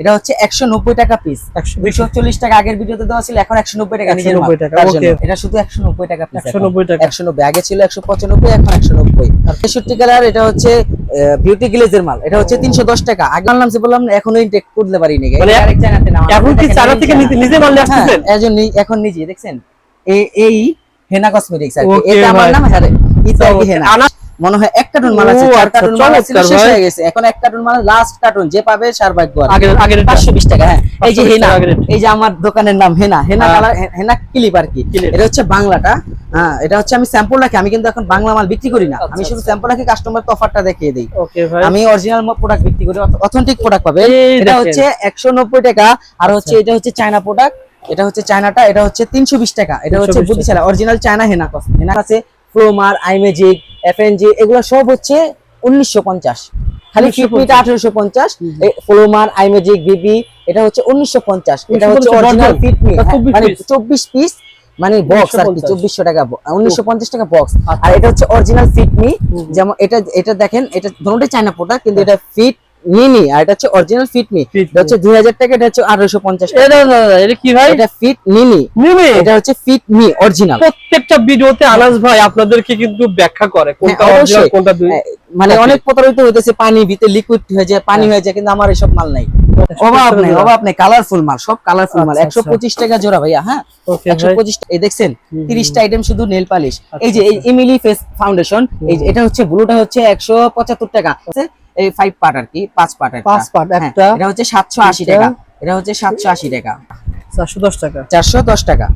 এটা হচ্ছে একশো নব্বই টাকা পিস দুইশো চল্লিশ টাকা আগের ভিডিওতে দেওয়া ছিল এখন একশো নব্বই টাকা নিজের 190 মাল। টাকা, তার জন্য। okay. এটা শুধু একশো নব্বই টাকা পিস একশো নব্বই আগে ছিল একশো পঁচানব্বই এখন একশো নব্বই। তেষট্টি কালার এটা হচ্ছে বিউটি গ্লেজের মাল। এটা হচ্ছে তিনশো দশ টাকা। আগে আনলাম সে বললাম না, এখনও ইনটেক করতে পারিনি। মানে আরেক এখন কি চারা থেকে নিজে- নিজে মাল নিয়ে হ্যাঁ, আসতেছেন? এখন নি- এখন নিজে দেখছেন? এই হেনা কসমেটিক্স আর এটা আমার নাম হ্যাঁ হেনা? মনে হয় এক কার্টুন মাল আছে চার আচ্ছা, কার্টুন মাল ছিল শেষ হয়ে গেছে। এখন এক কার্টুন মাল লাস্ট কার্টুন যে পাবে সার ভাগ্য এটা। পাঁচশো বিশ টাকা হ্যাঁ। এই যে হেনা এই যে আমার দোকানের নাম হেনা হেনা হ্যাঁ। কালার হেনা ক্লিপ আর কি। এটা হচ্ছে বাংলাটা। হ্যাঁ এটা হচ্ছে আমি স্যাম্পল রাখি আমি কিন্তু এখন বাংলা মাল বিক্রি করি না। আচ্ছা, আমি শুধু আচ্ছা। স্যাম্পল রাখি কাস্টমার অফারটা দেখিয়ে দিই। ওকে ভাই। আমি অরিজিনাল প্রোডাক্ট বিক্রি করি অথেন্টিক প্রোডাক্ট পাবে। এটা হচ্ছে একশো নব্বই টাকা আর হচ্ছে এটা হচ্ছে চায়না প্রোডাক্ট এটা হচ্ছে চায়নাটা এটা হচ্ছে তিনশো বিশ টাকা। এটা হচ্ছে 320 অরিজিনাল চায়না হেনা হেনা আছে। ফ্লোমার আইমেজিক এফএনজি এগুলো সব হচ্ছে উনিশশো পঞ্চাশ। খালি 1950 ফিটমিটা আঠারোশো পঞ্চাশ ফ্লোমার আইমেজিক বিবি এটা হচ্ছে উনিশশো পঞ্চাশ। এটা হচ্ছে 1950 অরিজিনাল bundle? ফিটমি এটা 24 মানে চব্বিশ পিস মানে বক্স আর কি চব্বিশশো টাকা উনিশশো পঞ্চাশ টাকা বক্স আচ্ছা। আর এটা হচ্ছে অরিজিনাল ফিটমি যেমন এটা এটা দেখেন এটা দুটোই চায়না প্রোডাক্ট কিন্তু এটা ফিট মিনি আর এটা হচ্ছে অরিজিনাল ফিট মি এটা হচ্ছে দুই হাজার টাকা এটা হচ্ছে আঠারোশো পঞ্চাশ টাকা এটা এটা কি ভাই? এটা ফিট মিনি মিনি এটা হচ্ছে ফিট মি অরিজিনাল প্রত্যেকটা ভিডিওতে আনাস ভাই আপনাদেরকে কিন্তু ব্যাখ্যা করে কোনটা হ্যাঁ, অরিজিনাল অবশ্যই। কোনটা দুই মানে অনেক প্রতারিত হইতেছে পানি ভিতরে লিকুইড হয়ে যায় পানি হয়ে যায় কিন্তু আমার এসব মাল নাই। অভাব নেই অভাব নেই কালারফুল মাল সব কালারফুল মাল। আচ্ছা, একশো আচ্ছা। পঁচিশ টাকা জোড়া ভাইয়া হ্যাঁ? একশো পঁচিশ এই দেখছেন তিরিশটা আইটেম শুধু নেল পালিশ আচ্ছা, এই যে এই ইমিলি ফেস ফাউন্ডেশন এই এটা হচ্ছে ব্লুটা হচ্ছে একশো পঁচাত্তর টাকা। এই ফাইভ পার্ট আর কি পাঁচ পার্ট পাঁচ পার্ট হ্যাঁ, একটা। এটা হচ্ছে সাতশো আশি টাকা। এটা হচ্ছে সাতশো আশি টাকা। চারশো দশ টাকা। চারশো দশ টাকা।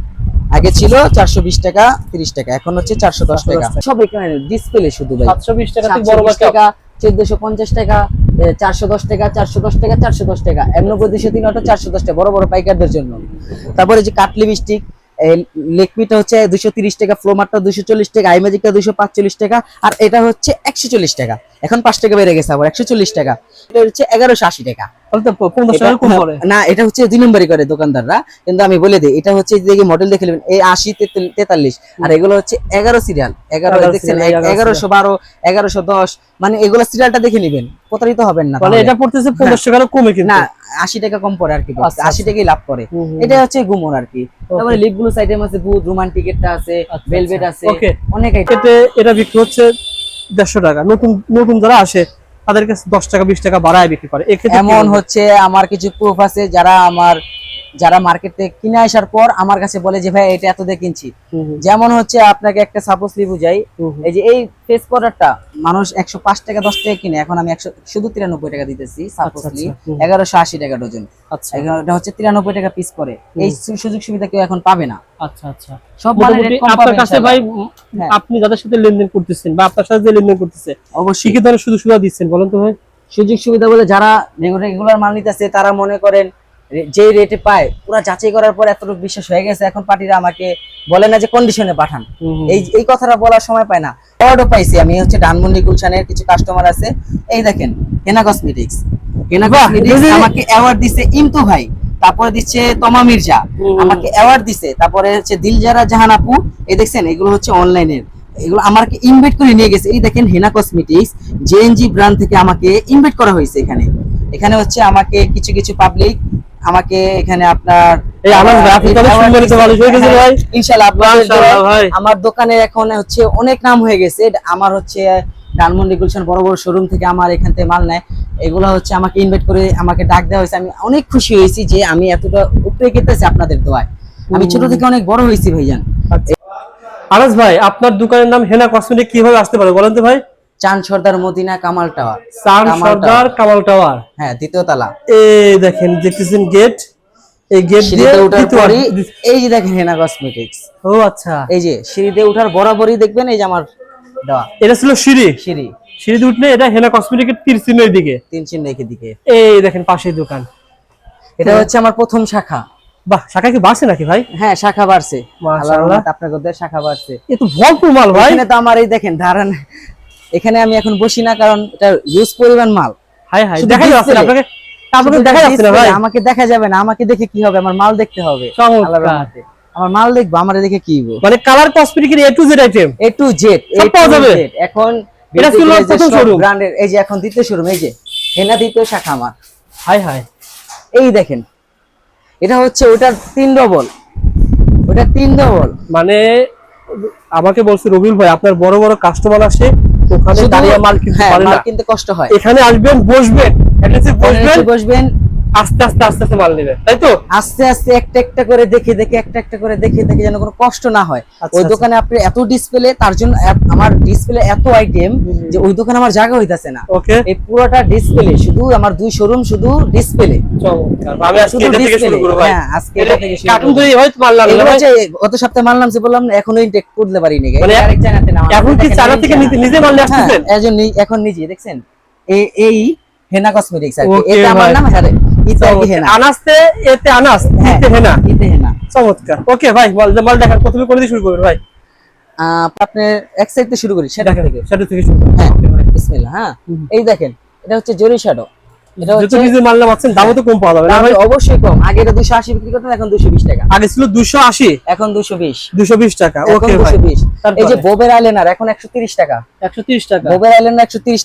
আগে ছিল চারশো বিশ টাকা তিরিশ টাকা। এখন হচ্ছে চারশো দশ টাকা। টাকা। সব এখানে ডিসপ্লে শুধু ভাই। সাতশো বিশ টাকা বড় টাকা। চোদ্দশো পঞ্চাশ টাকা চারশো দশ টাকা, চারশো দশ টাকা, চারশো দশ টাকা। এম নব্বই দুশো তিন অটো, চারশো দশ টাকা, বড় বড় পাইকারদের জন্য। তারপরে যে কাটলি মিষ্টিক লেকমিটা হচ্ছে দুশো তিরিশ টাকা ফ্লোমারটা দুশো চল্লিশ টাকা আইমেজিকটা দুশো পাঁচচল্লিশ টাকা, আর এটা হচ্ছে একশো চল্লিশ টাকা। এখন পাঁচ টাকা বেড়ে গেছে আবার, একশো চল্লিশ টাকা। এটা হচ্ছে এগারোশো আশি টাকা। না এটা হচ্ছে দুই নম্বরই করে দোকানদাররা। কিন্তু আমি বলে দিই এটা হচ্ছে দেখি মডেল দেখে নেবেন এই আশি তেতাল্লিশ। আর এগুলো হচ্ছে এগারো সিরিয়াল এগারো দেখছেন? এগারোশো বারো এগারোশো দশ। মানে এগুলো সিরিয়ালটা দেখে নেবেন প্রতারিত হবেন না এটা পড়তেছে পনেরো টাকা কমে কিন্তু। না আশি টাকা কম পড়ে আর কি আচ্ছা, আশি টাকাই লাভ করে এটা হচ্ছে গুমর আর কি। তারপরে লিপ ব্লু আইটেম আছে বুথ রোমান্টিকেটটা আছে আচ্ছা, ভেলভেট আছে। অনেক item। এটা বিক্রি হচ্ছে দেড়শো টাকা। নতুন নতুন যারা আসে তাদের কাছে দশ টাকা বিশ টাকা বাড়ায় বিক্রি করে। এমন হচ্ছে আমার কিছু প্রুফ আছে যারা আমার যারা মার্কেটে কিনে আসার পর আমার কাছে বলে যে ভাই এটা এত দিয়ে কিনছি। যেমন হচ্ছে আপনাকে একটা সাপোজলি বুঝাই। এই যে এই ফেস পাউডারটা মানুষ একশো পাঁচ টাকা দশ টাকা কিনে এখন আমি একশো শুধু তিরানব্বই টাকা দিতেছি সাপোজলি আচ্ছা, হুম। এগারোশো আশি টাকা ডজন আচ্ছা। এটা হচ্ছে তিরানব্বই টাকা পিস করে। এই সুযোগ সুবিধা কেউ এখন পাবে না। আচ্ছা আচ্ছা। সব আপনার কাছে ভাই হ্যাঁ। আপনি যাদের সাথে লেনদেন করতেছেন বা আপনার সাথে যে লেনদেন করতেছে অবশ্যই। কি ধরনের সুযোগ সুবিধা দিচ্ছেন বলেন তো ভাই। সুযোগ সুবিধা বলে যারা রেগুলার মাল নিতেছে তারা মনে করেন যে রেটে পায় পুরো যাচাই করার পর এতটুকু বিশ্বাস হয়ে গেছে এখন পার্টিরা আমাকে বলে না যে কন্ডিশনে পাঠান। এই এই কথাটা বলার সময় পায় না। অর্ডার পাইছি আমি হচ্ছে ডানমন্ডি গুলশানের কিছু কাস্টমার আছে। এই দেখেন হেনা কসমেটিক্স হেনা কসমেটিক্স আমাকে অ্যাওয়ার্ড দিছে ইমতু ভাই তারপরে দিচ্ছে তমা মির্জা। আমাকে অ্যাওয়ার্ড দিছে তারপরে হচ্ছে দিলজারা জাহান আপু এই দেখছেন এগুলো হচ্ছে অনলাইনের এগুলো আমাকে ইনভাইট করে নিয়ে গেছে। এই দেখেন হেনা কসমেটিক্স জেএনজি ব্র্যান্ড থেকে আমাকে ইনভাইট করা হয়েছে এখানে। এখানে হচ্ছে আমাকে কিছু কিছু পাবলিক আমাকে এখানে আপনার এই সম্মানিত মানুষ হয়ে ভাই। ইনশাআল্লাহ ভাই। আমার দোকানে এখন হচ্ছে অনেক নাম হয়ে গেছে। আমার হচ্ছে ডানমন্ডি গুলশান বড় বড় শোরুম থেকে আমার এখান থেকে মাল নেয়। এগুলো হচ্ছে আমাকে ইনভাইট করে আমাকে ডাক দেওয়া হয়েছে। আমি অনেক খুশি হয়েছি যে আমি এতটা উপরে গেতেছি আপনাদের দোয়ায়। আমি ছোট থেকে অনেক বড় হয়েছি ভাইজান। আনাস ভাই আপনার দোকানের নাম হেনা কসমেটিক কীভাবে আসতে পারে বলেন তো ভাই? চান সর্দার মদিনা কামাল টাওয়ার। কামাল সর্দার কামাল টাওয়ার। হ্যাঁ দ্বিতীয় তালা। এই দেখেন দেখতেছেন গেট এই গেট দিয়ে পরই এই যে দেখেন হেনা কসমেটিক্স ও আচ্ছা। এই যে সিঁড়িতে উঠার বরাবরই দেখবেন এই যে আমার দেওয়া। এটা ছিল সিঁড়ি? সিঁড়ি। উঠলে এটা হেনা কসমেটিকের তীর চিহ্নের দিকে তিন চিহ্ন রেখে দিকে এই দেখেন পাশের দোকান। এটা হচ্ছে আমার প্রথম শাখা। বাহ শাখা কি বাড়ছে নাকি ভাই? হ্যাঁ শাখা বাড়ছে। আপনার শাখা বাড়ছে। এ তো ভরপুর মাল ভাই। এখানে তো আমার এই দেখেন ধারণ এখানে আমি এখন বসি না কারণ এটা ইউজ পরিমাণ মাল। হাই হাই শুধু দেখা যাচ্ছে আপনাকে? আপনাকে দেখা যাচ্ছে ভাই। আমাকে দেখা যাবে না আমাকে দেখে কি হবে? আমার মাল দেখতে হবে। আমার মাল দেখব আমার দেখে কি হইবো? মানে colour কসমেটিকের A to Z item A to Z সব পাওয়া যাবে? এখন এটা ছিল প্রথম showroom। ব্র্যান্ডের এই যে এখন দ্বিতীয় শোরুম এই যে হেনা দ্বিতীয় শাখা আমার। Hi hi. এই দেখেন এটা হচ্ছে ওটার তিন ডবল ওটা তিন ডবল মানে আমাকে বলছে রবিউল ভাই আপনার বড় বড় কাস্টমার আসে ওখানে দাঁড়িয়ে মাল কিনতে হ্যাঁ মাল কিনতে কষ্ট হয়। এখানে আসবেন বসবেন। বসবেন। বসবেন আস্তে আস্তে আস্তে আস্তে মাল নেবেন তাই তো? আস্তে আস্তে একটা একটা করে দেখে দেখে একটা একটা করে দেখে দেখে যেন কোনো কষ্ট না হয়। আচ্ছা, ওই আচ্ছা। দোকানে আপনি এত ডিসপ্লে তার জন্য আমার ডিসপ্লে এত আইটেম যে ওই দোকানে আমার জায়গা হইতাছে না। ওকে। এই পুরোটা ডিসপ্লে শুধু আমার দুই শোরুম শুধু ডিসপ্লে আমি আজকে এটা থেকে শুরু করব হ্যাঁ, আজকে এটা থেকে শুরু কার্টুন করব। হয় মাল না এগুলো ভাই হচ্ছে গত সপ্তাহে মানলাম যে বললাম না, এখনও ইনটেক করতে পারিনি। মানে না এখন কি চারা থেকে নিজে নিজে মাল নিয়ে হ্যাঁ আসতেছেন? এখন নিজে দেখছেন? এই হেনা কসমেটিক্স আর কি। এটা আমার নাম আনাসতে এতে আনাস হ্যাঁ, এতে হেনা ইতে হেনা চমৎকার। ওকে ভাই মাল প্রথমে দিয়ে শুরু করবেন ভাই? আপনি এক সাইড থেকে শুরু করি থেকে। থেকে শুরু হ্যাঁ বিসমিল্লাহ হ্যাঁ। এই দেখেন এটা হচ্ছে জরি শ্যাডো এটা হচ্ছে নিজে মাল পাচ্ছেন দামও তো কম পাওয়া যাবে না ভাই? অবশ্যই কম। আগে এটা বিক্রি করতেন এখন দুশো বিশ টাকা। আগে ছিল এখন দুশো বিশ। দুশো বিশ টাকা ওকে ভাই। এই যে? বোবের এখন একশো তিরিশ টাকা। একশো তিরিশ টাকা। বোবের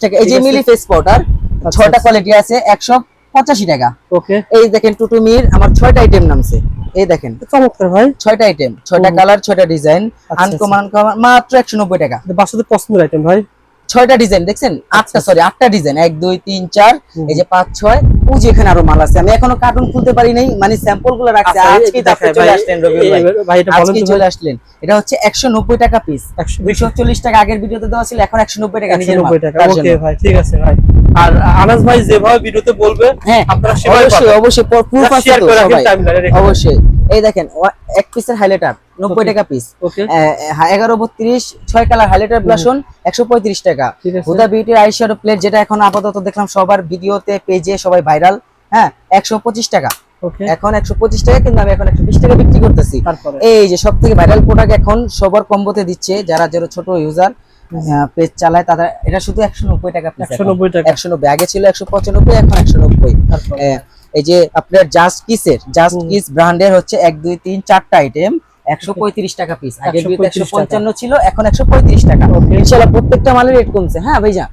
টাকা। এই যে মিলি ফেস পাউডার আচ্ছা। কোয়ালিটি আছে একশো পঁচাশি টাকা। ওকে। এই দেখেন টুটুমির আমার ছয়টা আইটেম নামছে। এই দেখেন। চমৎকার ভাই। ছয়টা আইটেম ছয়টা। কালার ছয়টা ডিজাইন আচ্ছা, আনকমন আনকমন মাত্র একশো নব্বই টাকা। বাসুদের পছন্দের আইটেম ভাই। ছয়টা ডিজাইন দেখছেন? আটটা সরি আটটা ডিজাইন। এক দুই তিন চার এই যে পাঁচ ছয়। ওই যে এখানে আরও মাল আছে। আমি এখনও কার্টুন খুলতে পারি নাই মানে স্যাম্পলগুলো রাখছি। আচ্ছা, আজকে চলে। আসলেন আজকে চলে আসলেন। এটা হচ্ছে একশো নব্বই টাকা পিস দুইশো চল্লিশ টাকা আগের ভিডিওতে দেওয়া ছিল এখন একশো নব্বই টাকা 190 টাকা। ওকে ভাই ঠিক আছে ভাই। আর আনাস ভাই যেভাবে ভিডিওতে বলবে হ্যাঁ আপনারা অবশ্যই অবশ্যই প্রুফ আছে অবশ্যই। এই দেখেন এক পিসের হাইলাইটার নব্বই টাকা পিস এগারো বত্রিশ ছয় কালার হাইলাইটার ব্লাশন একশো পঁয়ত্রিশ টাকা। হুদা বিউটির আইশ্যাডো প্লেট যেটা এখন আপাতত দেখলাম সবার ভিডিওতে পেজে সবাই ভাইরাল হ্যাঁ একশো পঁচিশ টাকা। এখন একশো পঁচিশ টাকা কিন্তু আমি এখন একশো বিশ টাকা বিক্রি করতেছি। এই যে সব থেকে ভাইরাল প্রোডাক্ট এখন সবার কম্বোতে দিচ্ছে যারা যারা ছোট ইউজার পেজ চালায় তাদের এটা শুধু একশো নব্বই টাকা একশো নব্বই টাকা। একশো নব্বই আগে ছিল একশো পঁচানব্বই এখন একশো নব্বই। এই যে আপনার জাস্ট কিসের জাস্ট কিস ব্র্যান্ডের হচ্ছে এক দুই তিন চারটা আইটেম একশো পঁয়ত্রিশ টাকা পিস আগে 135 একশো পঞ্চান্ন ছিল এখন একশো পঁয়ত্রিশ টাকা. ইনশাল্লাহ প্রত্যেকটা মালের রেট কমছে। হ্যাঁ ভাইজা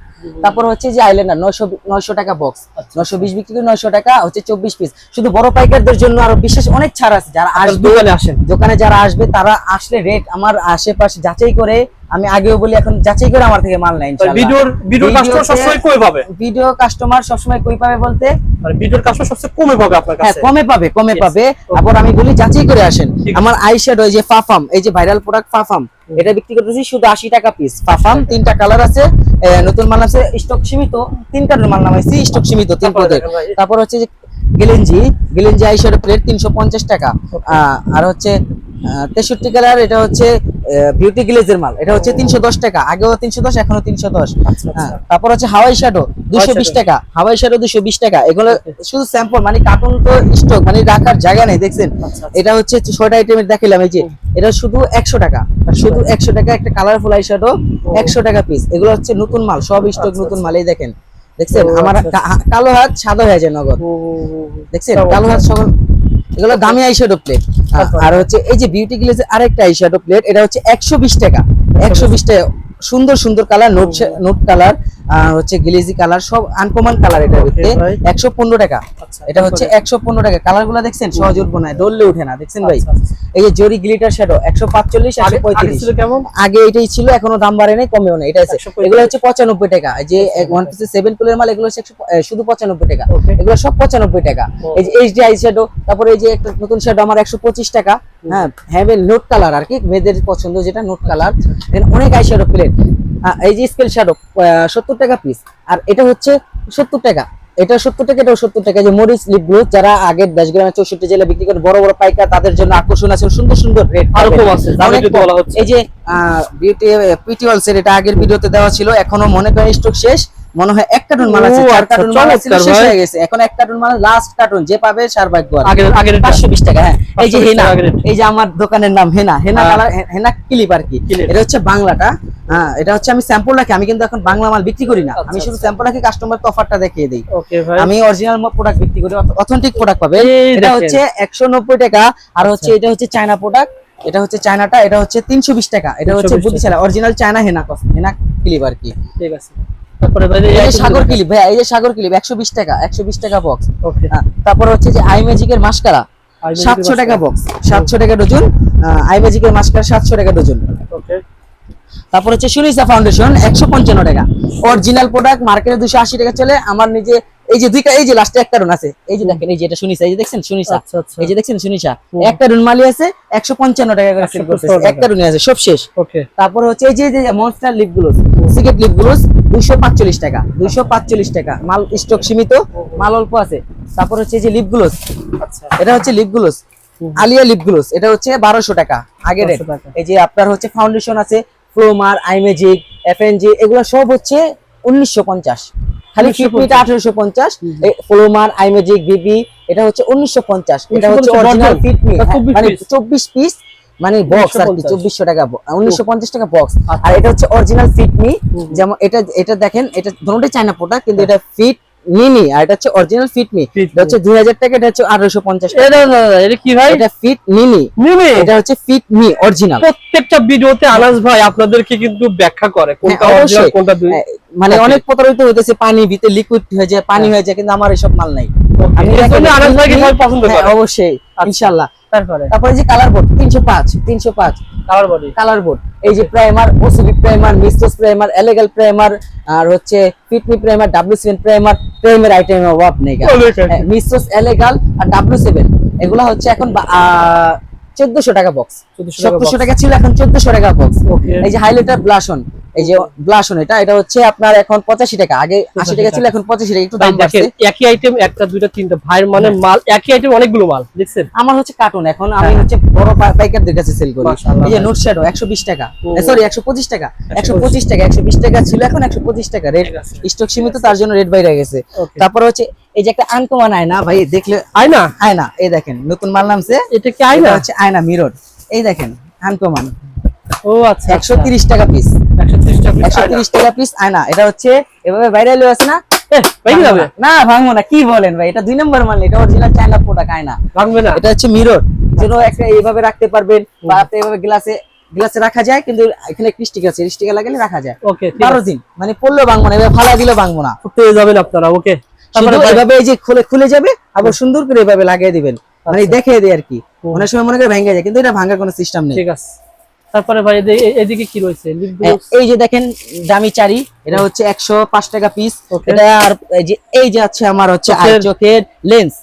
তারপর হচ্ছে যে আইল্যান্ডার নয়শো নয়শো টাকা বক্স আচ্ছা। নয়শো বিশ বিক্রি করে নয়শো টাকা হচ্ছে চব্বিশ পিস শুধু বড় পাইকারদের জন্য আরও বিশেষ অনেক ছাড় আছে। যারা আসবে দোকানে আসেন। দোকানে যারা আসবে তারা আসলে রেট আমার আশেপাশে যাচাই করে আমি আগেও বলি এখন যাচাই করে আমার থেকে মাল ভিডিওর কাস্টমার সবসময় পাবে। ভিডিও কাস্টমার সবসময় কই পাবে বলতে? মানে ভিডিওর কাস্টমার সবসময় কমে পাবে আপনার হ্যাঁ কমে পাবে কমে পাবে। আবার আমি বলি যাচাই করে আসেন। আমার আইশ্যাডো এই যে ফাফাম এই যে ভাইরাল প্রোডাক্ট ফাফাম এটা বিক্রি করতেছি শুধু আশি টাকা পিস ফাফাম তিনটা কালার আছে নতুন মাল আছে স্টক সীমিত তিন কালার মাল নামাইছি স্টক সীমিত তিন তারপরে ভাই। তারপর হচ্ছে যে গেলেঞ্জি গেলেঞ্জি আইশ্যাডো প্লেট তিনশো পঞ্চাশ টাকা। আহ, আর হচ্ছে তেষট্টি কালার এটা হচ্ছে বিউটি গ্লেজের মাল। এটা হচ্ছে তিনশো দশ টাকা। আগেও তিনশো দশ এখনও তিনশো দশ। আচ্ছা, আচ্ছা। হ্যাঁ, তারপর হচ্ছে হাওয়াই শ্যাডো দুশো বিশ টাকা। হাওয়াই শ্যাডো দুশো বিশ টাকা। এগুলো শুধু স্যাম্পল মানে কার্টুন তো স্টক মানে রাখার জায়গা নেই দেখছেন? আচ্ছা। এটা হচ্ছে ছয়টা আইটেমের দেখিলাম এই যে। এটা শুধু একশো টাকা। শুধু একশো টাকা একটা কালারফুল আই শ্যাডো একশো টাকা পিস এগুলো হচ্ছে নতুন মাল সব স্টক নতুন। মালই দেখেন। দেখছেন? আমার কালো হাত সাদা হয়ে যায় নগদ। দেখছেন? কালো হাত সকল এগুলো দামি আই আইশ্যাডো প্লেট? আর হচ্ছে এই যে বিউটি গ্লেজের আরেকটা আইশ্যাডো প্লেট এটা হচ্ছে একশো বিশ টাকা। একশো বিশ টাকা। সুন্দর সুন্দর কালার নোট নোট কালার আর হচ্ছে গ্লেজি কালার সব আনকমন কালার এটার ভিতরে। একশো পনেরো টাকা। আচ্ছা, এটা হচ্ছে একশো পনেরো টাকা। কালারগুলা দেখছেন? সহজ উঠবো না ডললে উঠে না দেখছেন ভাই? আচ্ছা, আচ্ছা। এই যে জরি গ্লিটার শ্যাডো একশো পাঁচচল্লিশ আগে একশো পঁয়ত্রিশ। ছিল কেমন? আগে এটাই ছিল এখনও দাম বাড়ে নাই কমেও নাই এটা আছে। এগুলো হচ্ছে পঁচানব্বই টাকা। যে ওয়ান পিসের সেভেন পুলের মাল এগুলো হচ্ছে শুধু পঁচানব্বই টাকা। এগুলো সব পঁচানব্বই টাকা। এই যে এইচডি আই শ্যাডো তারপরে এই যে একটা নতুন শ্যাডো আমার একশো পঁচিশ টাকা। হ্যাঁ হ্যাভেল নোট কালার আর কি? মেয়েদের পছন্দ যেটা নোট কালার অনেক আই শ্যাডো প্লেট এই যে স্কেল শ্যাডো সত্তর টাকা পিস আর এটা হচ্ছে সত্তর টাকা। এটা সত্তর টাকা এটাও সত্তর টাকা। যে মরিচ লিপ গ্লো যারা আগের দশ গ্রামে চৌষট্টি জেলা বিক্রি করে বড় বড় পাইকার তাদের জন্য আকর্ষণ আছে সুন্দর সুন্দর রেট যদি বলা হচ্ছে। এই যে বিউটি পিটি অলসের এটা আগের ভিডিওতে দেওয়া ছিল এখনও মনে করেন স্টক শেষ। মনে হয় এক কার্টুন মাল আছে চার আচ্ছা, কার্টুন মাল ছিল শেষ হয়ে গেছে। এখন এক কার্টুন মাল লাস্ট কার্টুন যে পাবে সার ভাগ্য এটা। পাঁচশো বিশ টাকা হ্যাঁ। এই যে হেনা এই যে আমার দোকানের নাম হেনা হেনা। কালার হেনা ক্লিপ আর কি। এটা হচ্ছে বাংলাটা। হ্যাঁ এটা হচ্ছে আমি স্যাম্পল রাখি আমি কিন্তু এখন বাংলা মাল বিক্রি করি না। আচ্ছা, আমি শুধু আচ্ছা। স্যাম্পল রাখি কাস্টমার অফারটা দেখিয়ে দিই। ওকে ভাই। আমি অরিজিনাল প্রোডাক্ট বিক্রি করি অথেন্টিক প্রোডাক্ট পাবে। এটা হচ্ছে একশো নব্বই টাকা আর হচ্ছে এটা হচ্ছে চায়না প্রোডাক্ট এটা হচ্ছে চায়নাটা এটা হচ্ছে তিনশো বিশ টাকা। এটা হচ্ছে 320 বুদ্ধি original China Hena Hena clip আর কি। ঠিক আছে। তারপরে এই যে সাগর ক্লিপ ভাই এই যে সাগর ক্লিপ একশো বিশ টাকা একশো বিশ টাকা বক্স ওকে তারপর হচ্ছে যে আই ম্যাজিকের মাস্কারা সাতশো টাকা বক্স সাতশো টাকা ডজন আই ম্যাজিকের মাস্কারা সাতশো টাকা ডজন। ওকে তারপর হচ্ছে সুনিসা ফাউন্ডেশন একশো পঞ্চান্ন টাকা। অরিজিনাল প্রোডাক্ট মার্কেটে দুশো আশি টাকা চলে আমার নিজে এই যে দুইটা এই যে লাস্টে একটা রুন আছে। এই যে দেখেন এই যে এটা সুনিসা এই যে দেখছেন সুনিসা আচ্ছা আচ্ছা। এই যে দেখছেন হুম। একটা রুন মালি আছে একশো পঞ্চান্ন টাকা করে সেল 155 করতেছে একটা রুনে আছে সব শেষ। ওকে। তারপর হচ্ছে এই যে যে মনস্টার লিপগুলো সিগারেট লিপগুলো দুইশো পাঁচচল্লিশ টাকা দুইশো পাঁচচল্লিশ টাকা। মাল স্টক সীমিত মাল অল্প আছে। তারপর হচ্ছে এই যে লিপগুলো আচ্ছা। এটা হচ্ছে লিপগুলো আলিয়া লিপ গ্লোস এটা হচ্ছে বারোশো টাকা আগে রেট এই যে আপনার হচ্ছে ফাউন্ডেশন আছে ফ্লোমার আইমেজিক এফএনজি এগুলো সব হচ্ছে উনিশশো পঞ্চাশ। খালি 1950 ফিটমিটা আঠারোশো পঞ্চাশ ফ্লোমার আইমেজিক বিবি এটা হচ্ছে উনিশশো পঞ্চাশ। এটা হচ্ছে অরিজিনাল তা 24 মানে চব্বিশ পিস মানে বক্স আর কি 1950 চব্বিশশো টাকা উনিশশো পঞ্চাশ টাকা বক্স আচ্ছা। আর এটা হচ্ছে অরিজিনাল ফিটমি যেমন এটা এটা দেখেন এটা ধরুন চায়না প্রোডাক্ট কিন্তু এটা ফিট মিনি আর এটা হচ্ছে অরিজিনাল ফিটমি Fit এটা হচ্ছে দুই হাজার টাকা এটা হচ্ছে আঠারোশো পঞ্চাশ এটা না, না, না, এটা কি ভাই? এটা ফিট মিনি মিমি এটা হচ্ছে ফিট মি অরিজিনাল প্রত্যেকটা ভিডিওতে আনাস ভাই আপনাদেরকে কিন্তু ব্যাখ্যা করে কোনটা হ্যাঁ, অরিজিনাল অবশ্যই। কোনটা দুই মানে অনেক প্রতারিত পানি ভিতরে লিকুইড হয়ে যায় পানি হ্যাঁ। হয়ে যায় কিন্তু আমার এসব মাল নাই। আমি আনাস ভাইকে সবাই পছন্দ হ্যাঁ, করে। আচ্ছা। অবশ্যই ইনশাআল্লাহ তারপরে তারপরে যে কালার বোর্ড তিনশো পাঁচ তিনশো পাঁচ। কালার বডি কালার বোর্ড এই যে প্রাইমার ওসিবি প্রাইমার মিস্টোস প্রাইমার এলেগাল প্রাইমার আর হচ্ছে Fit Me primer W seven primer primer item অভাব নেই অনেক এলেগাল আর ডাব্লু সেভেন এগুলা হচ্ছে এখন চোদ্দশো টাকা বক্স চোদ্দশো সতেরোশো টাকা ছিল এখন চোদ্দশো টাকা বক্স এই যে হাইলাইটার ব্লাশন এই যে ব্লাশন এটা এটা হচ্ছে আপনার এখন পঁচাশি টাকা। আগে আশি টাকা ছিল এখন পঁচাশি টাকা একটু দাম বাড়ছে। একই আইটেম একটা দুইটা তিনটা ভাইয়ের মানে মাল একই আইটেম অনেকগুলো মাল দেখছেন? আমার হচ্ছে কার্টুন এখন আমি হ্যাঁ। হচ্ছে বড় পাইকারদের কাছে সেল করি। এই যে নোট শ্যাডো একশো বিশ টাকা। সরি একশো পঁচিশ টাকা। একশো পঁচিশ। টাকা একশো বিশ টাকা ছিল এখন একশো পঁচিশ টাকা। রেট স্টক সীমিত তার জন্য রেট বাইরে গেছে। তারপর হচ্ছে এই যে একটা আনকমান আয়না ভাই দেখলে আয়না? আয়না এই দেখেন নতুন মাল নামছে। এটা কি আয়না? হচ্ছে আয়না মিরর এই দেখেন আনকমান। ও আচ্ছা একশো তিরিশ টাকা পিস একশো ত্রিশ টাকা পিস আয়না। এটা হচ্ছে এভাবে বাইরে এলো আছে না? এ, ভেঙে যাবে না। ভাঙবো না। কি বলেন ভাই? এটা দুই নম্বর মাল এটা অরিজিনাল চায়না প্রোডাক্ট আয়না। ভাঙবে না? এটা হচ্ছে মিরর যেন একটা এইভাবে রাখতে পারবেন বা আপনি এইভাবে গ্লাসে গ্লাসে রাখা যায় কিন্তু এখানে স্টিক আছে। লাগালে রাখা যায়। ওকে বারো দিন। মানে পড়লেও ভাঙবো না। এভাবে ফালা দিলেও ভাঙবো না। যাবেন আপনারা ওকে তারপরে এভাবে এই যে খুলে খুলে যাবে আবার সুন্দর করে এভাবে লাগিয়ে দিবেন। মানে আচ্ছা। দেখিয়ে দেয় আর কি। অনেক সময় মনে করে ভেঙে যায় কিন্তু এটা ভাঙার কোনো সিস্টেম নেই। ঠিক আছে। তারপরে ভাই এদিকে কি রয়েছে? এই যে দেখেন দামি চারি এটা হচ্ছে একশো পাঁচ টাকা পিস এটা আর এই যে আছে আমার হচ্ছে চোখের- চোখের লেন্স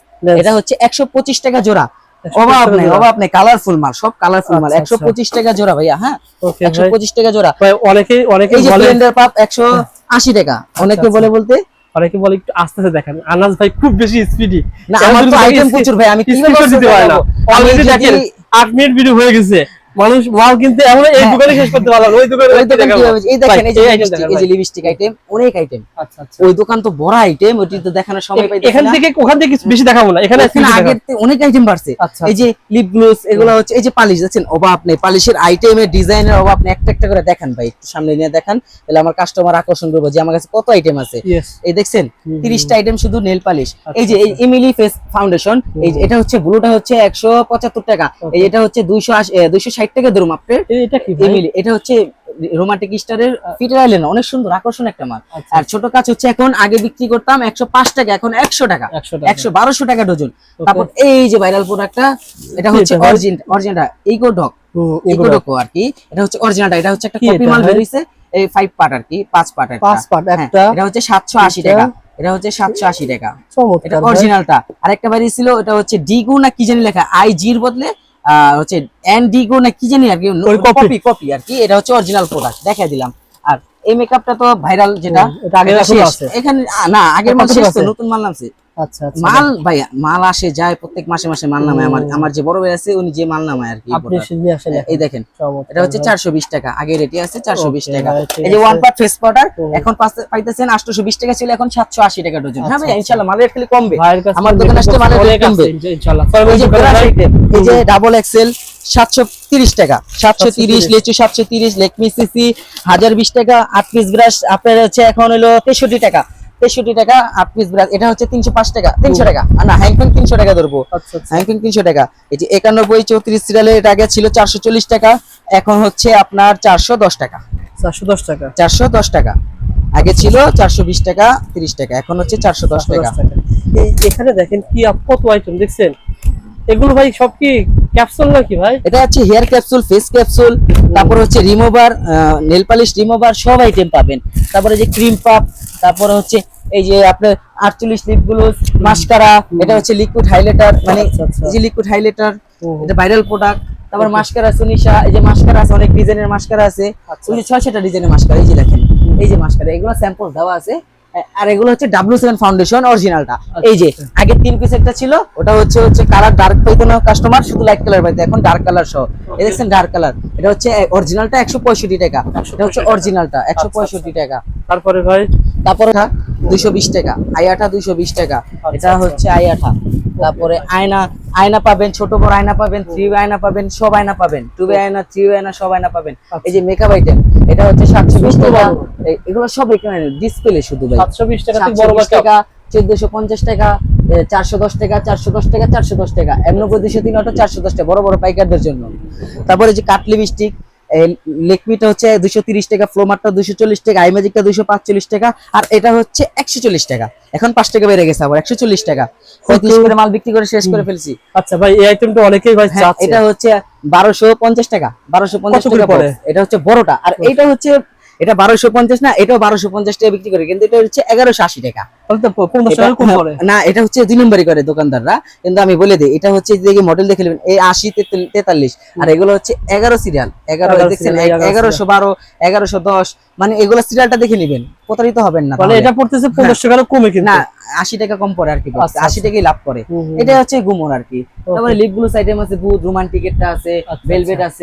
এটা হচ্ছে একশো পঁচিশ টাকা জোড়া। 125 অভাব নেই কালারফুল মাল সব কালারফুল মাল। আচ্ছা, একশো আচ্ছা। পঁচিশ টাকা জোড়া ভাইয়া হ্যাঁ? একশো পঁচিশ টাকা জোড়া। অনেকে বলে ব্লেন্ডার পাপ একশো আশি টাকা। অনেকে আচ্ছা। বলে বলতে? অনেকে বলে একটু আস্তে আস্তে দেখেন। আনাস ভাই খুব বেশি স্পিডি না আমার তো আইটেম প্রচুর ভাই আমি কীভাবে দিতে পারে না। অলরেডি দেখেন আট মিনিট ভিডিও হয়ে গেছে। মানুষ মাল কিনতে এমন এই হ্যাঁ। দোকানে শেষ করতে পারলাম ওই দোকানে ওই দোকান দেখাবো। কিভাবে- এই দেখেন এই যে এই যে লিপস্টিক আইটেম অনেক আইটেম আচ্ছা আচ্ছা। ওই দোকান তো বড় আইটেম ওটি তো দেখানোর সময় পাইতেছি এখান থেকে ওখান থেকে বেশি দেখাবো না। এখানে। থেকে অনেক আইটেম বাড়ছে। আচ্ছা, এই যে লিপ গ্লোস এগুলো হচ্ছে এই যে পালিশ অভাব নেই। পালিশের আইটেমের ডিজাইনের অভাব নেই। একটা একটা করে দেখেন ভাই একটু সামনে নিয়ে দেখান। তাহলে আমার কাস্টমার আকর্ষণ করব যে আমার কাছে কত আইটেম আছে। এই দেখছেন? হুম, তিরিশটা আইটেম শুধু নেল পালিশ আচ্ছা, এই যে এই ইমিলি ফেস ফাউন্ডেশন এই এটা হচ্ছে ব্লুটা হচ্ছে একশো পঁচাত্তর টাকা। এই এটা হচ্ছে দুইশো দুইশো ষাট টাকা ধরুন আপনার এ- এটা কি এমিলি এটা হচ্ছে রোমান্টিক স্টারের ফিটার আইলেন অনেক সুন্দর আকর্ষণ একটা মাল। আচ্ছা। আর ছোট কাজ হচ্ছে এখন আগে বিক্রি করতাম একশো পাঁচ টাকা এখন একশো টাকা। 100 টাকা। একশো বারোশো টাকা ডজন। তারপর এই যে ভাইরাল প্রোডাক্টটা এটা হচ্ছে? অরিজিন অরিজিনটা ইকো ডক ইকো। ডকো আর কি। এটা হচ্ছে অরিজিনালটা এটা হচ্ছে একটা কপি মাল বেরিয়েছে এই ফাইভ পার্ট আর কি পাঁচ পার্ট পাঁচ part, একটা, এটা হচ্ছে সাতশো আশি টাকা। এটা হচ্ছে সাতশো আশি টাকা। এটা। অরিজিনালটা আরেকটা বেরিয়েছিল এটা হচ্ছে ডিগো না কি জানি লেখা আই জির বদলে হচ্ছে এন্ডিগো না কি জানি আর কি কপি কপি আর কি এটা হচ্ছে অরিজিনাল প্রোডাক্ট দেখাই দিলাম। আর এই মেকআপটা তো ভাইরাল যেটা এখনও না আগের মাল কতটুকু শেষ তো আছে? নতুন আচ্ছা মাল ভাই মাল আসে যায় প্রত্যেক মাসে মাসে মাল নামায় আমার আমার যে বড় ভাই আছে উনি যে মাল নামায় আর কি এই দেখেন এটা হচ্ছে চারশো বিশ টাকা আগে রেটে আছে চারশো বিশ টাকা। ভাই, এই যে ওয়ান পার্ট ফেস পাউডার এখন পাইতেছেন আটশো বিশ টাকা ছিল এখন সাতশো আশি টাকা ডজন। হ্যাঁ ভাই আচ্ছা, ইনশাল্লাহ মালের খালি কমবে। আমার দোকানে আসলে মালের রেট কমবে। এই যে ভাই- ডাবল এক্সেল সাতশো তিরিশ টাকা সাতশো তিরিশ 730 লেচু সাতশো তিরিশ লেকমি সিসি হাজার বিশ টাকা আট পিস ব্রাশ আপনার হচ্ছে এখন হলো তেষট্টি টাকা। তেষট্টি টাকা আট পিস ব্রাশ এটা হচ্ছে তিনশো পাঁচ টাকা তিনশো টাকা। আর না হ্যাংপেন তিনশো টাকা ধরবো। আচ্ছা আচ্ছা। তিনশো টাকা। এই যে একানব্বই চৌত্রিশ সিরিয়ালে এটা আগে ছিল চারশো চল্লিশ টাকা এখন হচ্ছে আপনার চারশো দশ টাকা। চারশো দশ টাকা। চারশো দশ টাকা। আগে ছিল চারশো বিশ টাকা তিরিশ টাকা এখন হচ্ছে চারশো দশ টাকা। এই এখানে দেখেন কি কত আইটেম দেখছেন? এগুলো ভাই সব কি ক্যাপসুল নাকি ভাই? এটা হচ্ছে হেয়ার ক্যাপসুল ফেস ক্যাপসুল তারপর হচ্ছে রিমুভার নেল পালিশ রিমুভার সব আইটেম পাবেন। তারপরে যে ক্রিম পাপ তারপরে হচ্ছে এই যে আপনার আটচল্লিশ লিপগুলো মাস্কারা এটা হচ্ছে লিকুইড হাইলাইটার মানে যে লিকুইড হাইলাইটার এটা ভাইরাল প্রোডাক্ট তারপর মাস্কারা সুনিশা এই যে মাস্কারা আছে অনেক ডিজাইনের মাস্কারা আছে। আচ্ছা। ছয় ছয়টা ডিজাইনের মাস্কারা এই যে দেখেন এই যে মাস্কারা এগুলো স্যাম্পল দেওয়া আছে। আর এগুলো হচ্ছে ডাব্লিউ সেভেন ফাউন্ডেশন অরিজিনালটা এই যে আগে তিন পিস একটা ছিল ওটা হচ্ছে হচ্ছে কালার ডার্ক পাইতো না কাস্টমার শুধু লাইট কালার পাইতো এখন ডার্ক কালার সহ। এই দেখছেন ডার্ক কালার এটা হচ্ছে অরিজিনালটা একশো পঁয়ষট্টি টাকা। এটা হচ্ছে অরিজিনালটা একশো পঁয়ষট্টি টাকা। তারপরে ভাই? তারপরে দুইশো বিশ টাকা। আয়াটা দুইশো বিশ টাকা। এটা আচ্ছা। হচ্ছে আয়াটা। তারপরে আয়না আয়না পাবেন ছোট বড় আয়না পাবেন থ্রি আয়না পাবেন সব আয়না পাবেন। টু আয়না থ্রি আয়না সব আয়না পাবেন। এই যে মেকআপ আইটেম এটা হচ্ছে সাতশো বিশ টাকা। এগুলো সব এখানে ডিসপ্লে শুধু ভাই। সাতশো বিশ টাকা থেকে 720 টাকা চোদ্দশো পঞ্চাশ টাকা চারশো দশ টাকা চারশো দশ টাকা চারশো দশ টাকা। এম নব্বই দুশো তিন চারশো দশ টাকা বড় বড় পাইকারদের জন্য। তারপরে যে কাটলি স্টিক লেকমিটা হচ্ছে দুশো তিরিশ টাকা ফ্লোমারটা দুশো চল্লিশ টাকা আইম্যাজিকটা দুশো পাঁচচল্লিশ টাকা আর এটা হচ্ছে একশো চল্লিশ টাকা। এখন পাঁচ টাকা বেড়ে গেছে আবার একশো চল্লিশ টাকা। পঁয়ত্রিশ করে মাল বিক্রি করে শেষ করে ফেলছি? আচ্ছা ভাই এই আইটেমটা অনেকেই ভাই হ্যাঁ, চাচ্ছে। এটা হচ্ছে বারোশো পঞ্চাশ টাকা বারোশো পঞ্চাশ টাকা পড়ে? এটা হচ্ছে বড়টা আর এটা হচ্ছে এটা বারোশো পঞ্চাশ না এটাও বারোশো পঞ্চাশ টাকা বিক্রি করে কিন্তু এটা হচ্ছে এগারোশো আশি টাকা। পড়ে। না এটা হচ্ছে দুই নম্বরই করে দোকানদাররা কিন্তু আমি বলে দিই এটা হচ্ছে দেখি মডেল দেখে নেবেন এই আশি তেতাল্লিশ আর এগুলো হচ্ছে এগারো সিরিয়াল এগারো দেখছেন এগারোশো বারো এগারোশো দশ মানে এগুলো সিরিয়ালটা দেখে নেবেন। প্রতারিত হবেন না তাহলে। এটা পড়তেছে পঞ্চাশ টাকা কমে কিন্তু। না আশি টাকা কম পড়ে আর কি আচ্ছা, আশি টাকাই লাভ করে। এটা হচ্ছে গুমর আর কি। তারপরে লিপ গ্লুস আইটেম আছে বুথ রোমান্টিকেটটা আছে আচ্ছা, ভেলভেট আছে.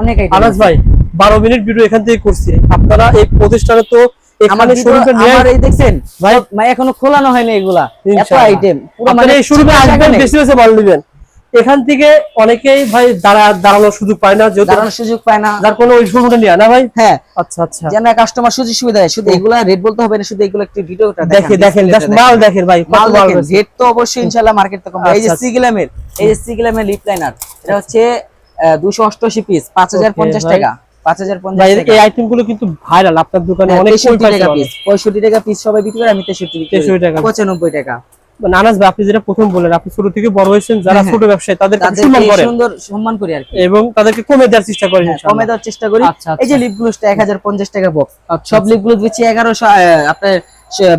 অনেক আইটেম আনাস ভাই বারো মিনিট ভিডিও এখান থেকে করছি। আপনারা এই প্রতিষ্ঠানে তো এখানে শুরুতে আমার এই দেখছেন ভাই- মানে এখনও খোলানো হয়নি এগুলা। এত আইটেম পুরো মানে এই শুরুতে আসবেন বেশি বেশি মাল নেবেন এখান থেকে অনেকেই ভাই দাঁড়া দাঁড়ানোর সুযোগ পায় না দাঁড়ানোর সুযোগ পায় না। যার কোনো ওই নিয়ে না ভাই? হ্যাঁ। আচ্ছা আচ্ছা। যেন কাস্টমার সুযোগ সুবিধা হয় শুধু এগুলা রেট বলতে হবে না শুধু এগুলো একটু ভিডিওটা দেখে দেখেন just মাল দেখেন। ভাই মাল দেখেন রেট তো অবশ্যই ইনশাআল্লাহ মার্কেট থেকে কম এই যে আচ্ছা, সিগলামের এই যে সিগলামের লিপ লাইনার এটা হচ্ছে দুশো অষ্টআশি পিস পাঁচ হাজার পঞ্চাশ Okay, ভাই। টাকা পাঁচ হাজার ভাই পঞ্চাশ টাকা। এই আইটেমগুলো কিন্তু ভাইরাল আপনার দোকানে হ্যাঁ, অনেক কম 63 প্রাইসে টাকা পিস পঁয়ষট্টি টাকা পিস সবাই বিক্রি করে আমি তেষট্টি 63 টাকা। করি পঁচানব্বই টাকা। আনাস ভাই আপনি যেটা প্রথম বললেন আপনি ছোট থেকে বড় হয়েছেন যারা হ্যাঁ, ছোট ব্যবসায়ী তাদের সম্মান করেন। সুন্দর সম্মান করি আর কি। এবং তাদেরকে কমে দেওয়ার চেষ্টা করেন হ্যাঁ, কমে দেওয়ার চেষ্টা করি। আচ্ছা, এই যে আচ্ছা। লিপ গ্লুসটা এক হাজার পঞ্চাশ টাকা বক্স আচ্ছা, সব লিপ গ্লুস দিচ্ছি আপনার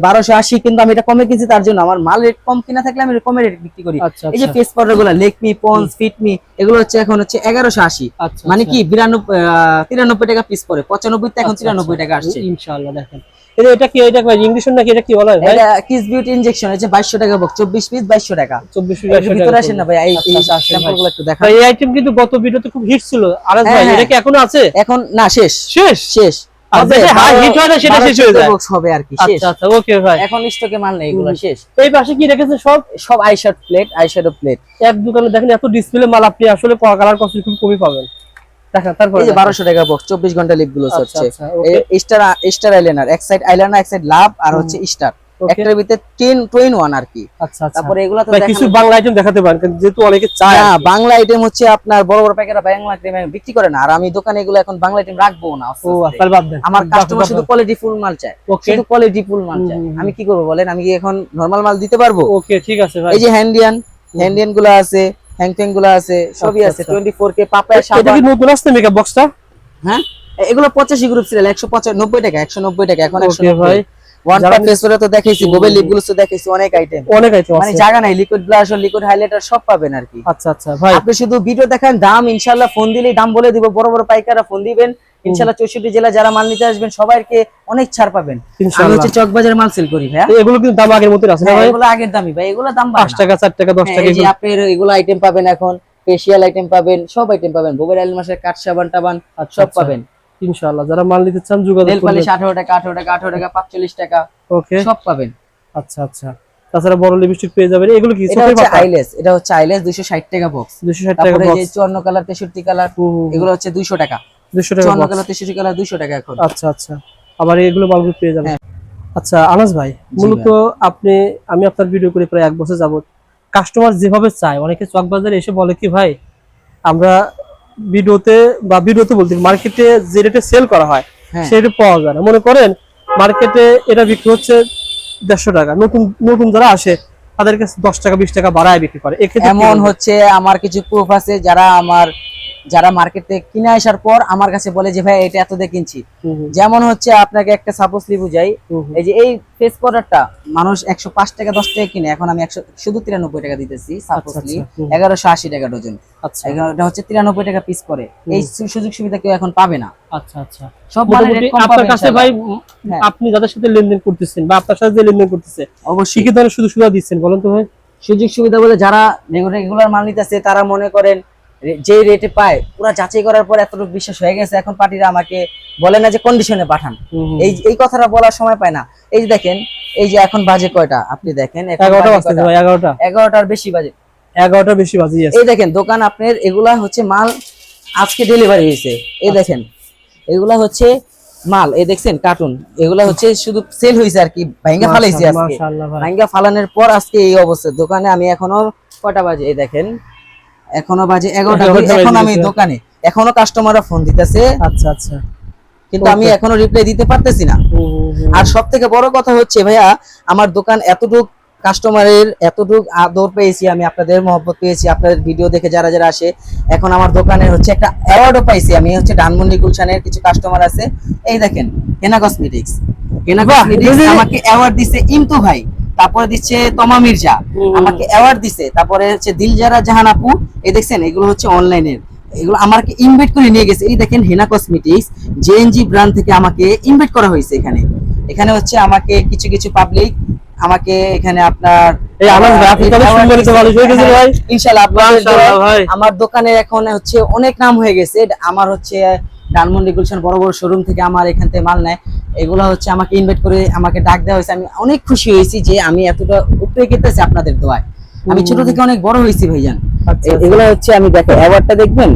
বারোশো আশি কিন্তু আমি এটা কমে কিনছি তার জন্য। আমার মাল রেট কম কিনা থাকলে আমি কমে রেট বিক্রি করি। এই যে। ফেস পাউডারগুলো লেকমি পন্স ফিটমি এগুলো হচ্ছে এখন হচ্ছে এগারোশো আশি। মানে। কি বিরানব্বই তিরানব্বই টাকা পিস পড়ে পঁচানব্বই তো এখন তিরানব্বই। টাকা আসছে। ইনশাআল্লাহ দেখেন। এটা কি এটা ইংলিশ নাকি এটা কি বলা হয় এটা কিস বিউটি ইনজেকশন টাকা বক্স চব্বিশ পিস বাইশশো টাকা। 24 একটু ভিতরে আসেন না ভাই এই এই আসেন sample ভাই। গুলো একটু দেখা ভাই এই আইটেম কিন্তু গত ভিডিওতে খুব হিট ছিল। আরাস ভাই। এটা কি এখনও আছে? এখন না শেষ। শেষ? শেষ। আর হবে, যেটা high বারো- hit সেটা বারো শেষ চোদ্দ যায়। box হবে আর কি শেষ। ভাই। এখন মাল নেই এগুলো শেষ। এই পাশে কি রেখেছে সব? সব আইশ্যাডো প্লেট আইশ্যাডো প্লেট এক দোকানে দেখেন এত ডিসপ্লে মাল আপনি আসলে কালার কস্ট খুব কমই পাবেন। দেখেন তারপরে এই যে বারোশো টাকা বক্স চব্বিশ ঘণ্টা লিপগুলো আচ্ছা, হচ্ছে। আচ্ছা, স্টার স্টার আইলাইনার এক সাইড আইলাইনার এক সাইড লাভ আর হচ্ছে স্টার একটার ভিতরে টেন টোয়েন ওয়ান আর কি। আচ্ছা তারপরে এগুলো তো কিছু বাংলা আইটেম দেখাতে পারেন কিন্তু যেহেতু অনেকে চায় না বাংলা আইটেম হচ্ছে আপনার বড় বড় প্যাকেট বাংলা আইটেম বিক্রি করে না। আর আমি দোকানে এগুলো এখন বাংলা আইটেম রাখব না ও তাহলে বাদ দেন। আমার কাস্টমার শুধু কোয়ালিটি ফুল মাল চায়। শুধু কোয়ালিটি ফুল মাল চায়। হুম, আমি কি করব বলেন? আমি কি এখন নরমাল মাল দিতে পারব? ওকে ঠিক আছে ভাই। এই যে হ্যান্ডিয়ান হ্যান্ডিয়ানগুলো আছে। হ্যাংট্যাংগুলো আছে সবই আচ্ছা, আছে আচ্ছা। টোয়েন্টি সাবান এটা কি নতুন আসছে মেকআপ বক্সটা হ্যাঁ? এগুলো পঁচাশি গ্রুপ সিরিয়াল টাকা একশো নব্বই টাকা এখন একশো ওকে ভাই। ওয়ান তো দেখাইছি লিপ তো দেখাইছি অনেক আইটেম অনেক আইটেম মানে জায়গা নাই লিকুইড ব্লাশ লিকুইড হাইলাইটার সব পাবেন আর কি। আচ্ছা আচ্ছা ভাই। আপনি শুধু ভিডিও দেখেন দাম ইনশাল্লাহ ফোন দিলেই দাম বলে দিব বড় বড় পাইকাররা ফোন দিবেন। ইনশাল্লাহ চৌষট্টি জেলা যারা মাল নিতে আসবেন সবাইকে অনেক ছাড় পাবেন। আমি হচ্ছে চকবাজার মাল সেল করি হ্যাঁ এগুলো কিন্তু দাম আগের মতোই আছে না ভাই? এগুলো আগের দামই ভাই এগুলো দাম পাঁচ টাকা চার টাকা দশ টাকা এই যে এগুলো- আপনার এগুলো আইটেম পাবেন এখন ফেশিয়াল আইটেম পাবেন সব আইটেম পাবেন গোবের আইল মাসের কাঠ সাবান টাবান সব আচ্ছা। পাবেন। ইনশাআল্লাহ যারা মাল নিতে চান যোগাযোগ নেল করবেন পালিশ আঠারো টাকা আঠারো টাকা আঠারো টাকা পাঁচচল্লিশ টাকা ওকে সব পাবেন। আচ্ছা আচ্ছা। তাছাড়া বড় লিপস্টিক পেয়ে যাবেন। এগুলো কি? এটা হচ্ছে আইলেস এটা হচ্ছে আইলেস দুইশো ষাট টাকা বক্স 260 টাকা তারপরে এই যে বক্স চুয়ান্ন কালার তেষট্টি কালার এগুলো হচ্ছে দুইশো টাকা। 200 টাকা চুয়ান্ন কালার তেষট্টি কালার দুইশো টাকা এখন। আচ্ছা আচ্ছা। আবার এগুলো মালগুলো পেয়ে যাবেন। হ্যাঁ। আচ্ছা আনাস ভাই মূলত আপনি আমি আপনার ভিডিও করে প্রায় এক বছর যাবত কাস্টমার যেভাবে চায় অনেকে চকবাজারে এসে বলে কি ভাই আমরা ভিডিওতে বা ভিডিওতে বলতে মার্কেটে যে রেটে সেল করা হয় হ্যাঁ। সেই রেটে পাওয়া যায় না। মনে করেন মার্কেটে এটা বিক্রি হচ্ছে দেড়শো টাকা। নতুন নতুন যারা আসে তাদের কাছে দশ টাকা বিশ টাকা বাড়ায় বিক্রি করে। এমন হচ্ছে আমার কিছু প্রুফ আছে যারা আমার যারা মার্কেটে কিনে আসার পর আমার কাছে বলে যে ভাই এটা এত দিয়ে কিনছি। যেমন হচ্ছে আপনাকে একটা সাপোজলি বুঝাই। এই যে এই ফেস পাউডারটা মানুষ একশো পাঁচ টাকা দশ টাকা কিনে এখন আমি একশো শুধু তিরানব্বই টাকা দিতেছি সাপোজলি আচ্ছা, এগারোশো আশি টাকা ডজন আচ্ছা। এটা হচ্ছে তিরানব্বই টাকা পিস করে। এই সুযোগ সুবিধা কেউ এখন পাবে না। আচ্ছা আচ্ছা। সব আপনার কাছে ভাই হ্যাঁ। আপনি যাদের সাথে লেনদেন করতেছেন বা আপনার সাথে লেনদেন করতেছে অবশ্যই। কি কি ধরনের সুযোগ সুবিধা দিচ্ছেন বলেন তো ভাই? সুযোগ সুবিধা বলে যারা রেগুলার মাল নিতেছে তারা মনে করেন যে রেটে পায় পুরো যাচাই করার পর এতটুকু বিশ্বাস হয়ে গেছে। এখন পার্টিরা আমাকে বলে না যে কন্ডিশনে পাঠান। এই এই কথাটা বলার সময় পায় না। এই যে দেখেন এই যে এখন বাজে কয়টা? আপনি দেখেন এগারোটা এগারোটার বেশি বাজে। এগারোটা বেশি বাজি এই দেখেন দোকান আপনার এগুলা হচ্ছে মাল আজকে ডেলিভারি হয়েছে। এই আচ্ছা। দেখেন এগুলা হচ্ছে মাল এই দেখছেন কার্টুন এগুলা হচ্ছে শুধু সেল হয়েছে আর কি ভাঙ্গা ফালাইছে আজকে। ভাঙ্গা ফালানোর পর আজকে এই অবস্থা। দোকানে আমি এখনও কয়টা বাজে এই দেখেন এখনও বাজে এগারোটা এখন আমি দোকানে। এখনও কাস্টমাররা ফোন দিতেছে। আচ্ছা আচ্ছা। কিন্তু আমি এখনও রিপ্লাই দিতে পারতেছি না। আর সব থেকে বড় কথা হচ্ছে ভাইয়া আমার দোকান এতটুক কাস্টমারের এতটুক আদর পেয়েছি আমি আপনাদের মহব্বত পেয়েছি আপনাদের ভিডিও দেখে যারা যারা আসে এখন আমার দোকানে হচ্ছে একটা অ্যাওয়ার্ডও পাইছি আমি হচ্ছে ডানমন্ডি গুলশানের কিছু কাস্টমার আছে। এই দেখেন হেনা কসমেটিক্স হেনা কসমেটিক্স আমাকে অ্যাওয়ার্ড দিছে ইমতু ভাই। তারপরে দিচ্ছে তমা মির্জা। আমাকে অ্যাওয়ার্ড দিছে। তারপরে হচ্ছে দিলজারা জাহান আপু এই দেখছেন এগুলো হচ্ছে অনলাইনের এগুলো আমাকে ইনভাইট করে নিয়ে গেছে। এই দেখেন হেনা কসমেটিক্স জেএনজি ব্র্যান্ড থেকে আমাকে ইনভাইট করা হয়েছে এখানে। এখানে হচ্ছে আমাকে কিছু কিছু পাবলিক আমাকে এখানে আপনার হয়ে। আমার দোকানে এখন হচ্ছে অনেক নাম হয়ে গেছে। আমার হচ্ছে ডানমন্ডি গুলশান বড় বড় শোরুম থেকে আমার এখান থেকে মাল নেয়। এগুলো হচ্ছে আমাকে ইনভাইট করে আমাকে ডাক দেওয়া হয়েছে। আমি অনেক খুশি হয়েছি যে আমি এতটা উপরে গেতেছি আপনাদের দোয়ায়। আমি ছোট থেকে অনেক বড় হয়েছি ভাইজান। আচ্ছা, এগুলো হচ্ছে আমি দেখো অ্যাওয়ার্ডটা দেখবেন?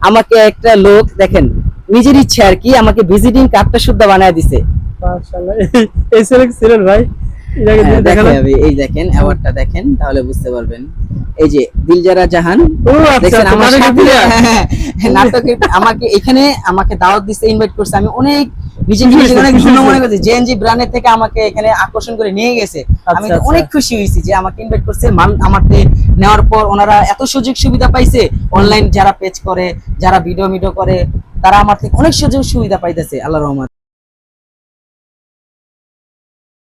আমাকে একটা লোক দেখেন নিজের ইচ্ছে আর কি আমাকে ভিজিটিং কার্ডটা শুদ্ধ বানায় দিছে। মাশাআল্লাহ। এই- ছেলে ছিলেন ভাই? দেখা দেখেন এই দেখেন অ্যাওয়ার্ডটা দেখেন তাহলে বুঝতে পারবেন। এই যে দিলজারা জাহান ও আচ্ছা আমার তোমাদের সাথে কি নাটকে আমাকে এখানে আমাকে দাওয়াত দিতে ইনভাইট করছে। আমি অনেক জেএনজি ব্র্যান্ডের থেকে আমাকে এখানে আকর্ষণ করে নিয়ে গেছে। আমি তো আচ্ছা। অনেক খুশি হয়েছি যে আমাকে ইনভাইট করছে নেওয়ার পর ওনারা এত সুযোগ সুবিধা পাইছে। অনলাইন যারা পেজ করে যারা ভিডিও মিডিও করে তারা আমার থেকে অনেক সুযোগ সুবিধা পাইতেছে আল্লাহ রহমত।